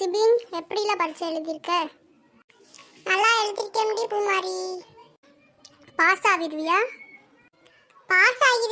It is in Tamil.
சிபின் எப்படிலாம் பரிச்சை எழுதியிருக்க? நல்லா எழுதியிருக்கேன் முடி பூமாரி. பாஸ் ஆகிடுவியா? பாஸ் ஆகி